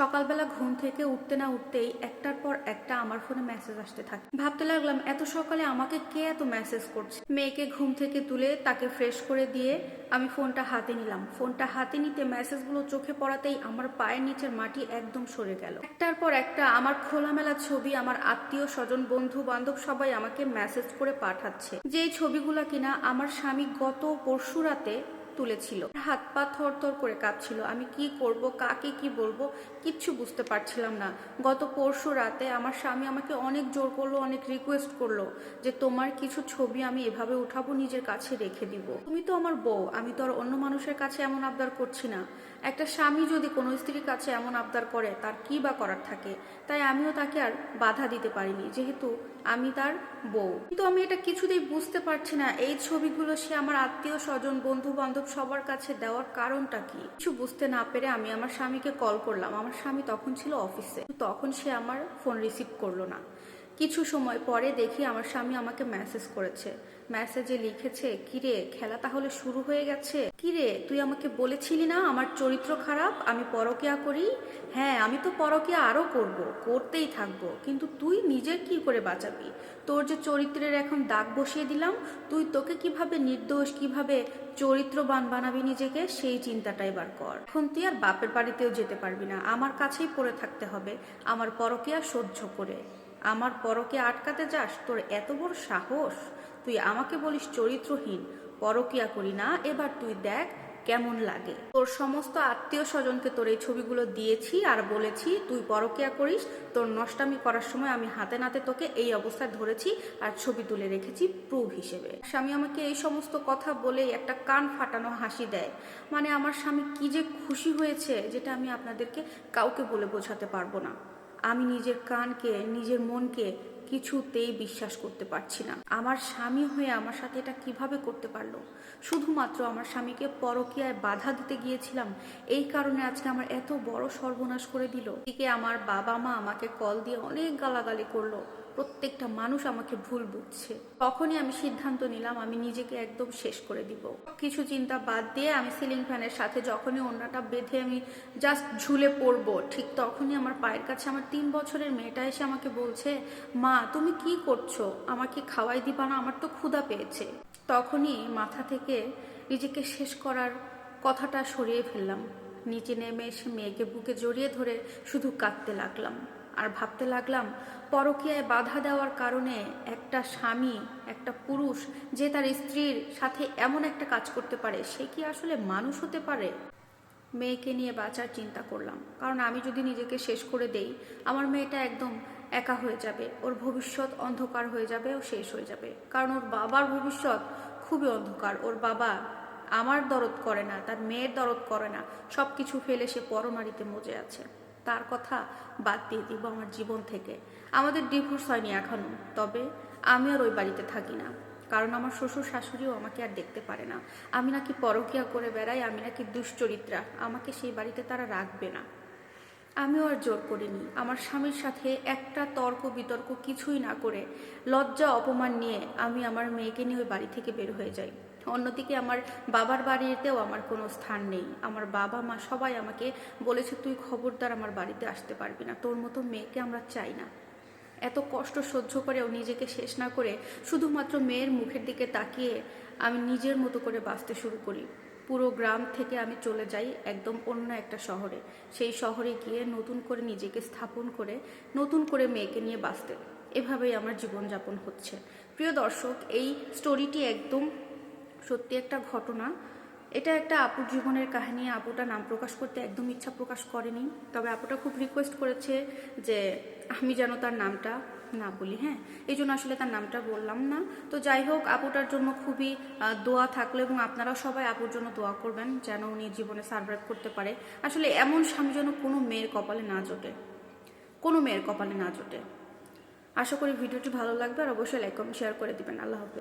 সকালবেলা ঘুম থেকে উঠতে না উঠতেই একটার পর একটা আমার ফোনে মেসেজ আসতে থাকে। ভাবতে লাগলাম, এত সকালে আমাকে কে এত মেসেজ করছে? মেয়েকে ঘুম থেকে তুলে তাকে ফ্রেশ করে দিয়ে আমি ফোনটা হাতে নিলাম। ফোনটা হাতে নিতে মেসেজগুলো চোখে পড়াতেই আমার পায়ের নিচের মাটি একদম সরে গেল। একটার পর একটা আমার খোলামেলা ছবি, আমার আত্মীয়, স্বজন, বন্ধু, বান্ধব সবাই আমাকে মেসেজ করে পাঠাচ্ছে। যেই ছবিগুলো কিনা আমার স্বামী গত পরশু রাতে তুলেছিল। হাত পা থর থর করে কাঁপছিল। আমি কি করব, কাকে কি বলব কিচ্ছু বুঝতে পারছিলাম না। গত পরশু রাতে আমার স্বামী আমাকে অনেক জোর করল, অনেক রিকোয়েস্ট করল যে তোমার কিছু ছবি আমি এভাবে উঠাবো, নিজের কাছে রেখে দিব। তুমি তো আমার বউ, আমি তো আর অন্য মানুষের কাছে এমন আবদার করছি না। একটা স্বামী যদি কোনো স্ত্রীর কাছে এমন আবদার করে, তার কি বা করার থাকে? তাই আমিও তাকে আর বাধা দিতে পারিনি, যেহেতু আমি তার বউ। কিন্তু আমি এটা কিছুতেই বুঝতে পারছি না, এই ছবিগুলো সে আমার আত্মীয়, স্বজন বন্ধু বান্ধব সবার কাছে দেওয়ার কারণটা কি? কিছু বুঝতে না পেরে আমি আমার স্বামীকে কল করলাম। আমার স্বামী তখন ছিল অফিসে তখন সে আমার ফোন রিসিভ করল না। কিছু সময় পরে দেখি আমার স্বামী আমাকে মেসেজ করেছে। মেসেজে লিখেছে, কিরে, খেলা তাহলে শুরু হয়ে গেছে? কিরে, তুই আমাকে বলেছিলি না আমার চরিত্র খারাপ? আমি পরকিয়া করি? হ্যাঁ আমি তো পরকিয়া আরও করব, করতেই থাকব। কিন্তু তুই নিজের কি করে বাঁচাবি? তোর যে চরিত্রের এখন দাগ বসিয়ে দিলাম, তুই তোকে কীভাবে নির্দোষ, কীভাবে চরিত্রবান বানাবি নিজেকে, সেই চিন্তাটা এবার কর। এখন তুই আর বাপের বাড়িতেও যেতে পারবি না। আমার কাছেই পড়ে থাকতে হবে, আমার পরকিয়া সহ্য করে। আমার পরকে আটকাতে যাস, তোর এত বড় সাহস। তুই আমাকে বলিস চরিত্রহীন, পরকিয়া করি না, এবার তুই দেখ কেমন লাগে। তোর সমস্ত আত্মীয় স্বজনকে তোর এই ছবিগুলো দিয়েছি আর বলেছি, তুই পরকিয়া করিস, তোর নষ্টামি করার সময় আমি হাতে নাতে তোকে এই অবস্থায় ধরেছি আর ছবি তুলে রেখেছি প্রুফ হিসেবে। স্বামী আমাকে এই সমস্ত কথা বলে একটা কান ফাটানো হাসি দেয়। মানে আমার স্বামী কি যে খুশি হয়েছে, যেটা আমি আপনাদেরকে কাউকে বলে বোঝাতে পারব না। আমি নিজের কানকে নিজের মনকে কিছুতেই বিশ্বাস করতে পারছি না। আমার স্বামী হয়ে আমার সাথে এটা কীভাবে করতে পারল? শুধুমাত্র আমার স্বামীকে পরকীয়ায় বাধা দিতে গিয়েছিলাম, এই কারণে আজকে আমার এত বড় সর্বনাশ করে দিল। এদিকে আমার বাবা মা আমাকে কল দিয়ে অনেক গালাগালি করল। প্রত্যেকটা মানুষ আমাকে ভুল বুঝছে। তখনই আমি সিদ্ধান্ত নিলাম, আমি নিজেকে একদম শেষ করে দিব। কিছু চিন্তা বাদ দিয়ে আমি সিলিং ফ্যানের সাথে যখনই অন্যটা বেঁধে আমি জাস্ট ঝুলে পড়ব, ঠিক তখনই আমার পায়ের কাছে আমার তিন বছরের মেয়েটা এসে আমাকে বলছে, মা তুমি কি করছ? আমাকে খাওয়াই দিবা না, আমার তো ক্ষুধা পেয়েছে। তখনই মাথা থেকে নিজেকে শেষ করার কথাটা সরিয়ে ফেললাম। নিচে নেমে এসে মেয়েকে বুকে জড়িয়ে ধরে শুধু কাঁদতে লাগলাম। আর ভাবতে লাগলাম, পরকীয়ায় বাধা দেওয়ার কারণে একটা স্বামী, একটা পুরুষ যে তার স্ত্রীর সাথে এমন একটা কাজ করতে পারে, সে কি আসলে মানুষ হতে পারে? মেয়েকে নিয়ে বাঁচার চিন্তা করলাম। কারণ আমি যদি নিজেকে শেষ করে দেই, আমার মেয়েটা একদম একা হয়ে যাবে। ওর ভবিষ্যৎ অন্ধকার হয়ে যাবে ও শেষ হয়ে যাবে। কারণ ওর বাবার ভবিষ্যৎ খুবই অন্ধকার। ওর বাবা আমার দরদ করে না, তার মেয়ের দরদ করে না। সব কিছু ফেলে সে পরনারীতে মজে আছে। তার কথা বাদ দিয়ে দিব আমার জীবন থেকে। আমাদের ডিভোর্স হয়নি এখনও। তবে আমি আর ওই বাড়িতে থাকি না। কারণ আমার শ্বশুর শাশুড়িও আমাকে আর দেখতে পারে না। আমি নাকি পরকিয়া করে বেড়াই, আমি নাকি দুশ্চরিত্রা। আমাকে সেই বাড়িতে তারা রাখবে না। আমিও আর জোর করিনি। আমার স্বামীর সাথে একটা তর্ক বিতর্ক কিছুই না করে লজ্জা, অপমান নিয়ে আমি আমার মেয়েকে নিয়ে ওই বাড়ি থেকে বের হয়ে যাই। অন্যদিকে আমার বাবার বাড়িতেও আমার কোনো স্থান নেই। আমার বাবা মা সবাই আমাকে বলেছে, তুই খবরদার আমার বাড়িতে আসতে পারবি না। তোর মতো মেয়েকে আমরা চাই না। এত কষ্ট সহ্য করেও নিজেকে শেষ না করে শুধুমাত্র মেয়ের মুখের দিকে তাকিয়ে আমি নিজের মতো করে বাঁচতে শুরু করি। পুরো গ্রাম থেকে আমি চলে যাই একদম অন্য একটা শহরে। সেই শহরে গিয়ে নতুন করে নিজেকে স্থাপন করে, নতুন করে মেয়েকে নিয়ে বাঁচতে। এভাবেই আমার জীবনযাপন হচ্ছে। প্রিয় দর্শক, এই স্টোরিটি একদম সত্যি একটা ঘটনা। এটা একটা আপুর জীবনের কাহিনী। আপুটা নাম প্রকাশ করতে একদম ইচ্ছা প্রকাশ করেনি। তবে আপুটা খুব রিকোয়েস্ট করেছে যে আমি যেন তার নামটা না বলি হ্যাঁ? এই জন্য আসলে তার নামটা বললাম না। তো যাই হোক, আপুটার জন্য খুবই দোয়া থাকল এবং আপনারা সবাই আপুর জন্য দোয়া করবেন যেন উনি জীবনে সার্ভাইভ করতে পারে। আসলে এমন স্বামী যেন কোনো মেয়ের কপালে না জোটে। কোনো মেয়ের কপালে না জোটে। আশা করি ভিডিওটি ভালো লাগবে আর অবশ্যই লাইক কমেন্ট শেয়ার করে দিবেন। আল্লাহ হাফেজ।